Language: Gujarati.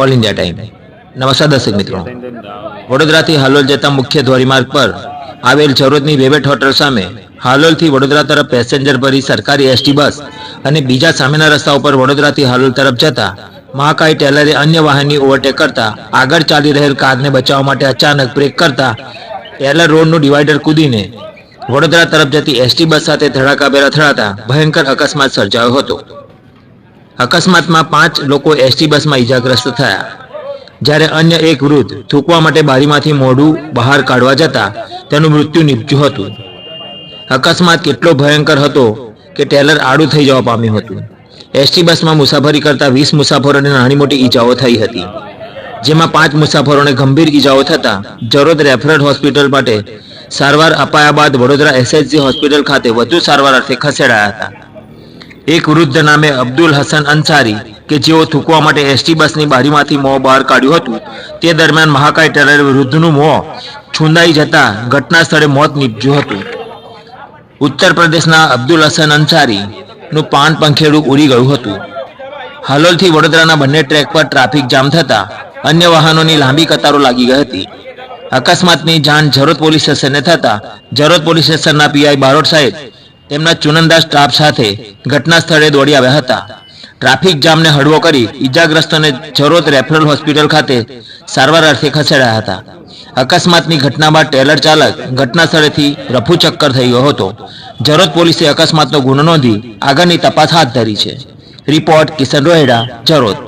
ઓલ ઇન્ડિયા ટાઈમ નમસ્કાર દર્શક મિત્રો. વડોદરાથી હાલોલ જતા મુખ્ય ધોરીમાર્ગ પર આવેલ જરોદની વેવેટ હોટલ સામે હાલોલથી વડોદરા તરફ પેસેન્જર ભરી સરકારી એસટી બસ અને બીજા સામેના રસ્તા ઉપર વડોદરાથી હાલોલ તરફ જતા મહાકાઈ ટેલરે અન્ય વાહનની ઓવરટેક કરતા આગળ ચાલી રહેલ કારને બચાવવા માટે અચાનક બ્રેક કરતા ટેલર રોડનું ડિવાઈડર કૂદીને વડોદરા તરફ જતી એસટી બસ સાથે ધડાકાભેર અથડાતા ભયંકર અકસ્માત સર્જાયો હતો. અકસ્માતમાં પાંચ લોકો એસટી બસમાં ઈજાગ્રસ્ત થયા. જ્યારે અન્ય એક વૃદ્ધ થૂકવા માટે બારીમાંથી મોઢું બહાર કાઢવા જતા તેનું મૃત્યુ નીપજ્યું હતું. અકસ્માત કેટલો ભયંકર હતો કે ટેલર આડું થઈ જવા પામ્યું હતું. એસટી બસમાં મુસાફરી કરતા વીસ મુસાફરોને નાની મોટી ઈજાઓ થઈ હતી. જેમાં પાંચ મુસાફરોને ગંભીર ઈજાઓ થતા જરોદ રેફરલ હોસ્પિટલ માટે સારવાર અપાયા બાદ વડોદરા એસએચજી હોસ્પિટલ ખાતે વધુ સારવાર અર્થે ખસેડાયા હતા. એક વૃદ્ધ નામે અબ્દુલ હસન અંસારી કે જેઓ થૂકવા માટે એસટી બસની બારીમાંથી મોં બહાર કાઢ્યું હતું, તે દરમિયાન મહાકાય ટેરર વૃદ્ધનું મોં છુંદાઈ જતા ઘટના સ્થળે મોત નીપજ્યું હતું. ઉત્તર પ્રદેશના અબ્દુલ હસન અંસારીનું પાન પંખેડું ઉડી ગયું હતું. હાલોલથી વડોદરાના બંને ટ્રેક પર ટ્રાફિક જામ થતા અન્ય વાહનોની લાંબી કતારો લાગી ગઈ હતી. અકસ્માતની જાણ જરોદ પોલીસ સ્ટેશને થતા જરોદ પોલીસ સ્ટેશનના પીઆઈ બારોટ સાહેબ તેમના ચુનંદા સ્ટાફ સાથે ઘટના સ્થળે દોડી આવ્યા હતા. ટ્રાફિક જામને હળવો કરી ઈજાગ્રસ્તોને જરોદ રેફરલ હોસ્પિટલ ખાતે સારવાર અર્થે ખસેડાયા હતા. અકસ્માતની ઘટના બાદ ટેલર ચાલક ઘટના સ્થળેથી રફુ ચક્કર થઈ હતો. જરોદ પોલીસે અકસ્માતનો ગુનો નોંધી આગળની તપાસ હાથ ધરી છે. રિપોર્ટ કિશન રોહેડા જરોદ